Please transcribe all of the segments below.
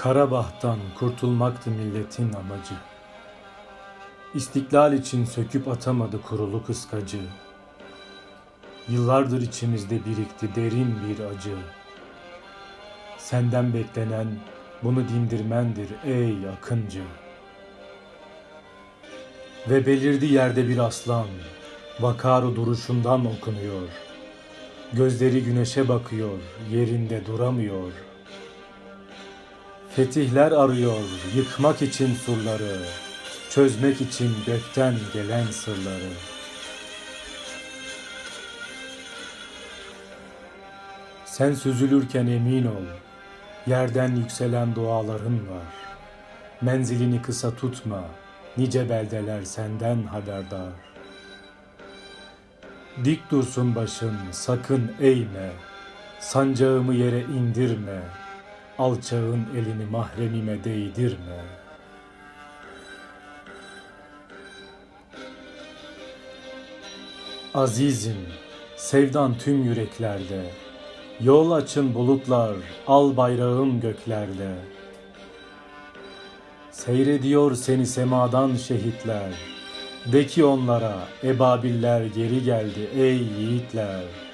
Karabah'tan kurtulmaktı milletin amacı. İstiklal için söküp atamadı kurulu kıskacı. Yıllardır içimizde birikti derin bir acı. Senden beklenen bunu dindirmendir ey akıncı. Ve belirdi yerde bir aslan, vakarı duruşundan okunuyor. Gözleri güneşe bakıyor, yerinde duramıyor. Fetihler arıyor, yıkmak için surları, çözmek için gökten gelen sırları. Sen süzülürken emin ol, yerden yükselen duaların var. Menzilini kısa tutma, nice beldeler senden haberdar. Dik dursun başın, sakın eğme, sancağımı yere indirme, alçağın elini mahremime değdirme. Azizim, sevdan tüm yüreklerde, yol açın bulutlar, al bayrağım göklerde. Seyrediyor seni semadan şehitler, de ki onlara ebabiller geri geldi ey yiğitler.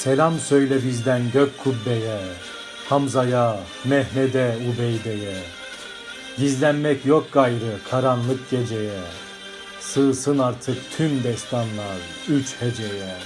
Selam söyle bizden gök kubbeye, Hamza'ya, Mehmet'e, Ubeyde'ye. Gizlenmek yok gayrı karanlık geceye. Sığsın artık tüm destanlar üç heceye.